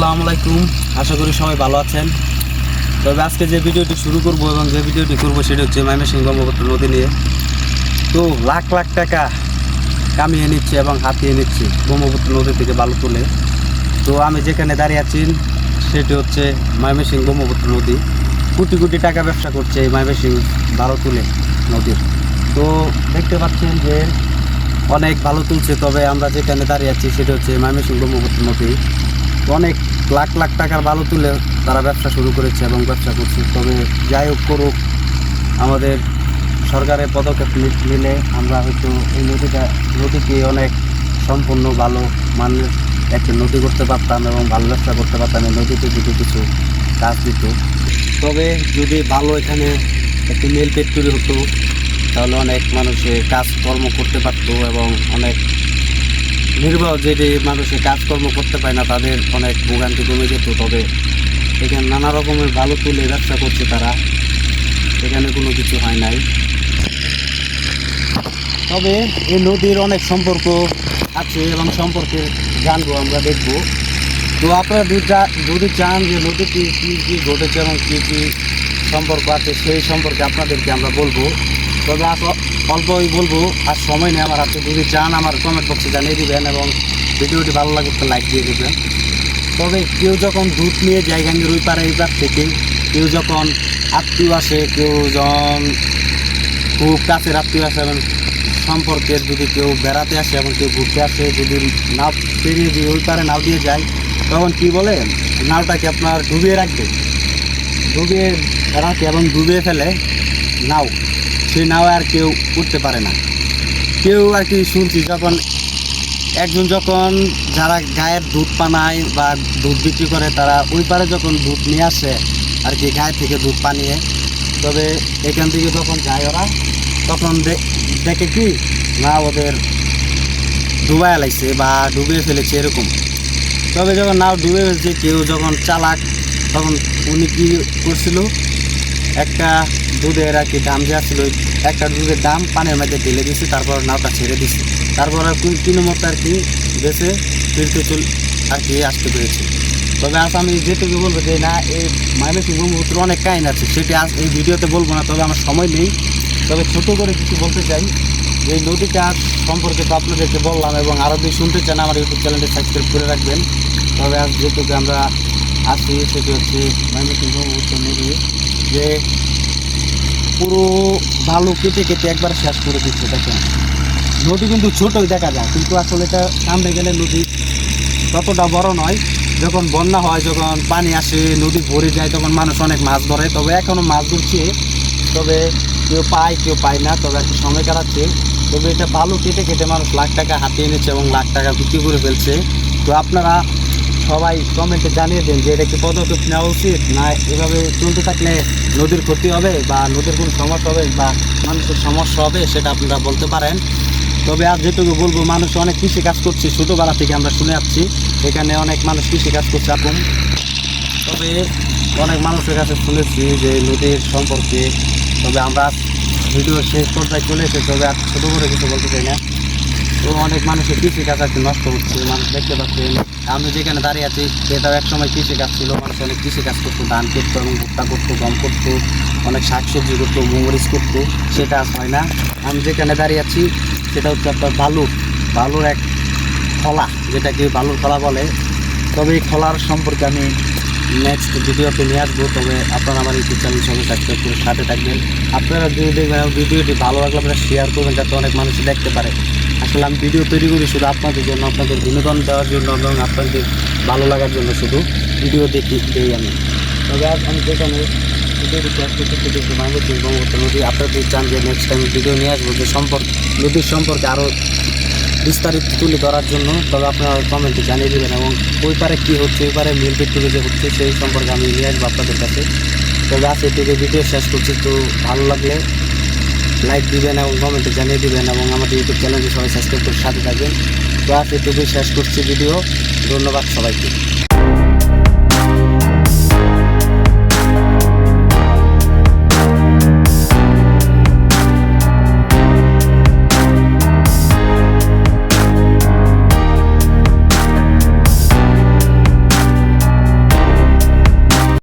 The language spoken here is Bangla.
আসসালামু আলাইকুম। আশা করি সবাই ভালো আছেন। তবে আজকে যে ভিডিওটি শুরু করব এবং যে ভিডিওটি করব সেটা হচ্ছে ময়মনসিংহ ব্রহ্মপুত্র নদী নিয়ে। তো লাখ লাখ টাকা কামিয়ে নিচ্ছে এবং হাতিয়ে নিচ্ছে ব্রহ্মপুত্র নদী থেকে বালু তুলে। তো আমি যেখানে দাঁড়িয়ে আছি, সেটি হচ্ছে ময়মনসিংহ ব্রহ্মপুত্র নদী। কোটি কোটি টাকা ব্যবসা করছে এই ময়মনসিংহ বালু তুলে নদীর। তো দেখতে পাচ্ছেন যে অনেক ভালো তুলছে, তবে আমরা যেখানে দাঁড়িয়ে আছি, সেটা হচ্ছে ময়মনসিংহ ব্রহ্মপুত্র নদী। অনেক লাখ লাখ টাকার বালু তুলে তারা ব্যবসা শুরু করেছে এবং ব্যবসা করছে। তবে যাই হোক করুক, আমাদের সরকারের পদক্ষেপ নিলে আমরা হয়তো এই নদীটা, নদীকে অনেক সম্পূর্ণ ভালো মানের একটা নদী করতে পারতাম এবং ভালো ব্যবসা করতে পারতাম, এই নদীতে যদি কিছু কাজ দিত। তবে যদি ভালো এখানে একটি মিল ফ্যাক্টরি হতো, তাহলে অনেক মানুষে কাজকর্ম করতে পারতো এবং অনেক নির্বাহ যেটি মানুষে কাজকর্ম করতে পায় না, তাদের অনেক ভোগান্তি কমে যেত। তবে এখানে নানা রকমের ভালো তুলে ব্যবসা করছে তারা। এখানে কোনো কিছু হয় নাই। তবে এই নদীর অনেক সম্পর্ক আছে এবং সম্পর্কে জানব, আমরা দেখব। তো আপনারা যদি চান যে নদীটি কী কী ঘটেছে এবং কী কী সম্পর্ক আছে, সেই সম্পর্কে আপনাদেরকে আমরা বলব। তবে অল্পই বলব, আর সময় নেই আমার হাতে। যদি চান আমার কমেন্ট বক্সে জানিয়ে দিবেন এবং ভিডিওটি ভালো লাগে তো লাইক দিয়ে দেবেন। তবে কেউ যখন দুধ নিয়ে যায় গাঙ্গের ওই পারে এই পার থেকে, কেউ যখন আত্মীয় আসে, কেউ যখন খুব কাছের আত্মীয় আসে এবং সম্পর্কের যদি কেউ বেড়াতে আসে এবং কেউ ঘুরতে আসে, যদি নাও পেরিয়ে যদি ওই পারে নাও দিয়ে যায়, তখন কি বলে? নাওটাকে আপনার ডুবিয়ে রাখবে। ডুবিয়ে রাখে এবং ডুবিয়ে ফেলে নাও। সেই নাও আর কেউ উঠতে পারে না। কেউ আর কি শুনছি যখন একজন যখন যারা গায়ের দুধ পানায় বা দুধ বিক্রি করে, তারা ওই পারে যখন দুধ নিয়ে আসে আর কি গায়ে থেকে দুধ পানিয়ে তবে এখান থেকে যখন যায় ওরা, তখন দেখে কি না ওদের ডুবায় লাগছে বা ডুবিয়ে ফেলেছে এরকম। তবে যখন নাও ডুবে ফেলছে, কেউ যখন চালাক, তখন উনি কী করছিল একটা দুধের আর কি দাম যে আসছিল একটা দুধের দাম পানির মধ্যে ঢেলে দিয়েছি তারপর নাওটা ছেড়ে দিছে। তারপর আর কোন মতো আর কি বেছে ফিরতে চল আর কি আসতে পেরেছি। তবে আজ আমি যেটুকু বলব যে, না, এই ময়মনসিংহ ব্রহ্মপুত্র অনেক কাহিনী আছে, সেটি আজ এই ভিডিওতে বলব না, তবে আমার সময় নেই। তবে ছোট করে কিছু বলতে চাই, যে নদীটা সম্পর্কে তো আপনাদেরকে বললাম এবং আরও যদি শুনতে চান, আমার ইউটিউব চ্যানেলটি সাবস্ক্রাইব করে রাখবেন। তবে আজ যেটুকু আমরা আসি সেটি হচ্ছে ময়মনসিংহ ব্রহ্মপুত্র নদী। যে পুরো বালু কেটে কেটে একবার শেষ করে দিচ্ছে, দেখেন। নদী কিন্তু ছোটই দেখা যায়, কিন্তু আসলে এটা সামনে গেলে নদী ততটা বড় নয়। যখন বন্যা হয়, যখন পানি আসে, নদী ভরে যায়, তখন মানুষ অনেক মাছ ধরে। তবে এখনও মাছ ধরছে, তবে কেউ পায় কেউ পায় না, তবে একটু সময় কাটাচ্ছে। তবে এটা বালু কেটে কেটে মানুষ লাখ টাকা হাতিয়ে এনেছে এবং লাখ টাকা বিক্রি করে ফেলছে। তো আপনারা সবাই কমেন্টে জানিয়ে দেন যে এটা কি পদক্ষেপ নেওয়া উচিত? না, এভাবে চলতে থাকলে নদীর ক্ষতি হবে বা নদীর কোনো সমস্যা হবে বা মানুষের সমস্যা হবে সেটা আপনারা বলতে পারেন। তবে আর যেটুকু বলব, মানুষ অনেক কৃষি কাজ করছে ছোটোবেলা থেকে আমরা শুনে আসছি। এখানে অনেক মানুষ কৃষি কাজ করছে আপন তবে অনেক মানুষের কাছে শুনেছি যে নদীর সম্পর্কে, তবে আমরা ভিডিও শেষ পর্যায়ে চলে এসে তবে আর ছোটো করে কিছু বলতে চাই না। তো অনেক মানুষের কৃষি কাজ আর কি নষ্ট হচ্ছে, মানুষ দেখতে পাচ্ছেন আমি যেখানে দাঁড়িয়ে আছি, সেটাও এক সময় কৃষি কাজ ছিল, মানুষ অনেক কৃষি কাজ করতো, ধান করতো এবং ভুট্টা করতো, গম করতো, অনেক শাকসবজি করতো মরিচ করতো, সেটা আজ হয় না। আমি যেখানে দাঁড়িয়ে আছি, সেটা হচ্ছে আপনার বালু বালুর এক খলা, যেটাকে বালুর খলা বলে। তবে এই খলার সম্পর্কে আমি নেক্সট ভিডিওতে নিয়ে আসব, তবে আপনারা আমার ইউটিউব চ্যানেল সঙ্গে সাবস্ক্রাইব করে সাথে থাকবেন। আপনারা যদি দেখবেন ভিডিওটি ভালো লাগলে আপনারা শেয়ার করবেন, যাতে অনেক মানুষ দেখতে পারে। আসলে আমি ভিডিও তৈরি করি শুধু আপনাদের জন্য, আপনাদের বিনোদন দেওয়ার জন্য এবং আপনাদের ভালো লাগার জন্য শুধু ভিডিও দেখি দেই আমি। তবে আজ আমি যেখানে নদী। আপনারা যদি চান যে নেক্সট টাইম ভিডিও নিয়ে আসব, যে সম্পর্ক, নদীর সম্পর্কে আরও বিস্তারিত তুলে ধরার জন্য, তবে আপনারা কমেন্টে জানিয়ে দেবেন এবং ওই পারে কী হচ্ছে, ওই পারে মিল পেট্রোলে যে হচ্ছে, সেই সম্পর্কে আমি নিয়ে আসব আপনাদের কাছে। তবে আজ এদিকে ভিডিও শেষ করছি, তো ভালো লাগলে লাইক দিবেন এবং কমেন্টে জানিয়ে দিবেন এবং আমাদের ইউটিউব চ্যানেলটি সবাই সাবস্ক্রাইব করে সাথে থাকবেন। তো আজ এটুকুই শেষ করছি ভিডিও ধন্যবাদ সবাইকে।